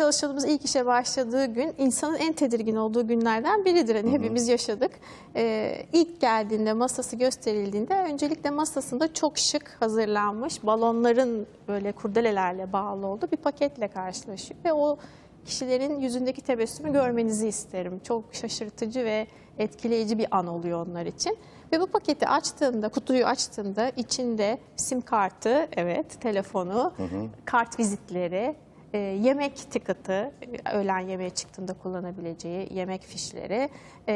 çalışanımız ilk işe başladığı gün insanın en tedirgin olduğu günlerden biridir. Hani hepimiz yaşadık. Ee, ilk geldiğinde masası gösterildiğinde öncelikle masasında çok şık hazırlanmış balonların böyle kurdelelerle bağlı olduğu bir paketle karşılaşıyor ve o kişilerin yüzündeki tebessümü görmenizi isterim. Çok şaşırtıcı ve etkileyici bir an oluyor onlar için. Ve bu paketi açtığında, kutuyu açtığında içinde sim kartı, evet, telefonu, kart vizitleri, e, yemek tiketi, öğlen yemeğe çıktığında kullanabileceği yemek fişleri e,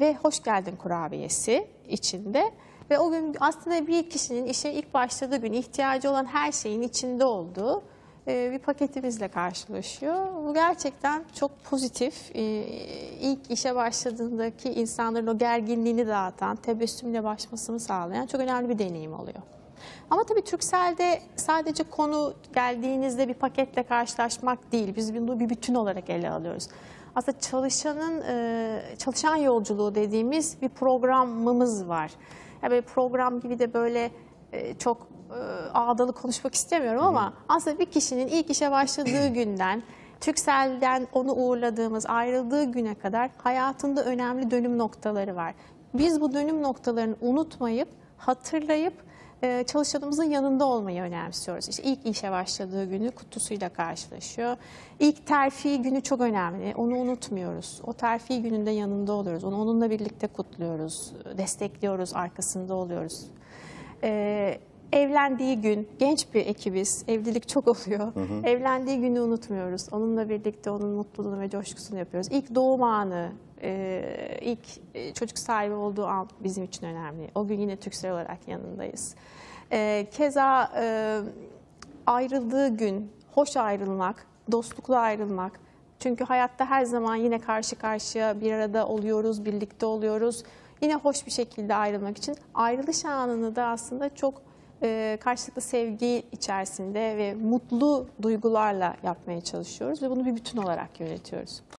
ve hoş geldin kurabiyesi içinde. Ve o gün aslında bir kişinin işe ilk başladığı gün ihtiyacı olan her şeyin içinde olduğu e, bir paketimizle karşılaşıyor. Bu gerçekten çok pozitif. İlk işe başladığındaki insanların o gerginliğini dağıtan, tebessümle başlamasını sağlayan çok önemli bir deneyim oluyor. Ama tabii Turkcell'de sadece konu geldiğinizde bir paketle karşılaşmak değil. Biz bunu bir bütün olarak ele alıyoruz. Aslında çalışanın e, çalışan yolculuğu dediğimiz bir programımız var. Yani böyle program gibi de böyle e, çok e, ağdalı konuşmak istemiyorum ama aslında bir kişinin ilk işe başladığı günden Turkcell'den onu uğurladığımız, ayrıldığı güne kadar hayatında önemli dönüm noktaları var. Biz bu dönüm noktalarını unutmayıp, hatırlayıp e, çalışanımızın yanında olmayı önemsiyoruz. İşte ilk işe başladığı günü kutusuyla karşılaşıyor. İlk terfi günü çok önemli. Onu unutmuyoruz. O terfi gününde yanında oluyoruz. Onu onunla birlikte kutluyoruz, destekliyoruz, arkasında oluyoruz. Ee, evlendiği gün, genç bir ekibiz, evlilik çok oluyor. Evlendiği günü unutmuyoruz. Onunla birlikte onun mutluluğunu ve coşkusunu yapıyoruz. İlk doğum anı, e, ilk e, çocuk sahibi olduğu an bizim için önemli. O gün yine Türksel olarak yanındayız. E, keza ayrıldığı gün, hoş ayrılmak, dostlukla ayrılmak. Çünkü hayatta her zaman yine karşı karşıya bir arada oluyoruz, birlikte oluyoruz. Yine hoş bir şekilde ayrılmak için ayrılış anını da aslında çok e, karşılıklı sevgi içerisinde ve mutlu duygularla yapmaya çalışıyoruz ve bunu bir bütün olarak yönetiyoruz.